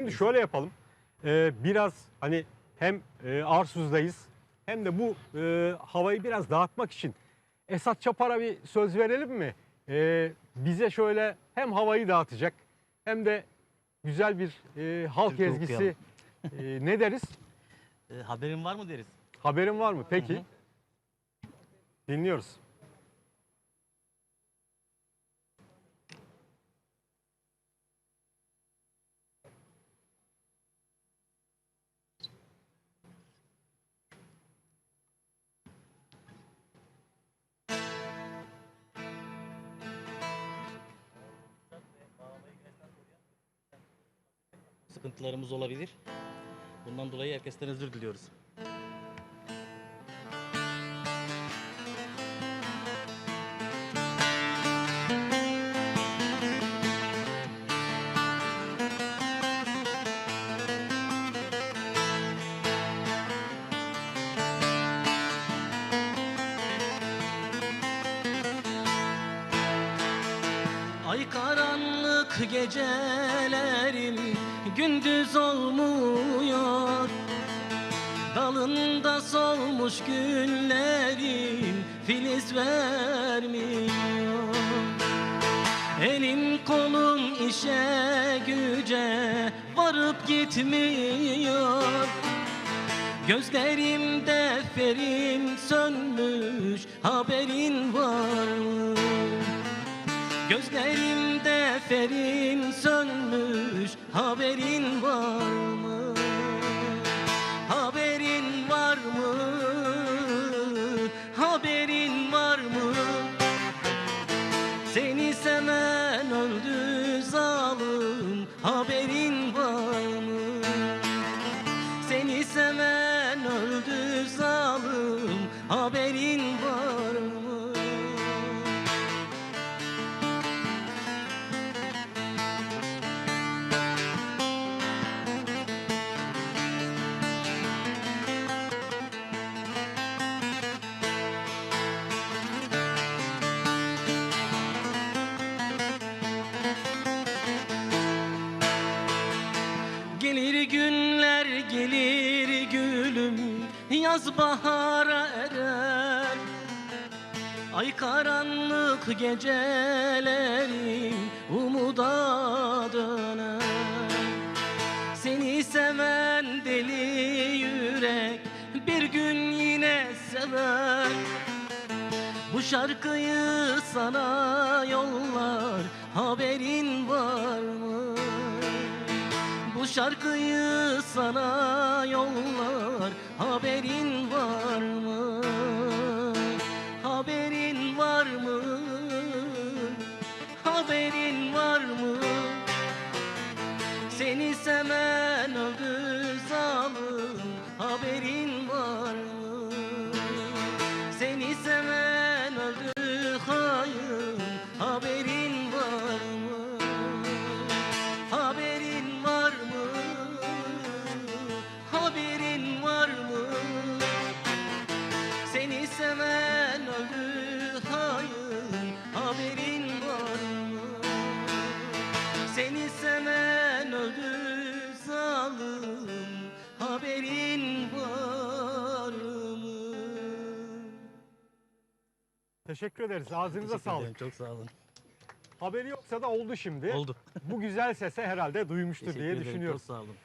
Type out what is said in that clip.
Şimdi şöyle yapalım. Ee, biraz hani hem e, Arsuz'dayız hem de bu e, havayı biraz dağıtmak için Esat Çapar'a bir söz verelim mi? Ee, bize şöyle hem havayı dağıtacak hem de güzel bir e, halk Türkü ezgisi e, ne deriz? E, haberin var mı deriz? Haberin var mı? Peki. Hı hı. Dinliyoruz. Sıkıntılarımız olabilir. Bundan dolayı herkesten özür diliyoruz. Ay karanlık gecelerim gündüz olmuyor. Dalında solmuş güllerim filiz vermiyor. Elim kolum işe güce varıp gitmiyor. Gözlerimde ferim sönmüş haberin var mı? Gözlerimde ferin sönmüş haberin var mı? Haberin var mı? Haberin var mı? Seni seven öldü zalim haberin Gelir günler gelir gülüm Yaz bahara erer. Ay karanlık gecelerim Umuda döner. Seni seven deli yürek Bir gün yine sever. Bu şarkıyı sana yollar haberin var mı? Bu şarkıyı sana yollar haberin var mı? Haberin var mı? Haberin var mı? Seni seven öldü Teşekkür ederiz. Ağzınıza Teşekkür ederim, sağlık. Çok sağ olun. Haberi yoksa da oldu şimdi. Oldu. Bu güzel sese herhalde duymuştur Teşekkür diye ederim, düşünüyorum. Çok sağ olun.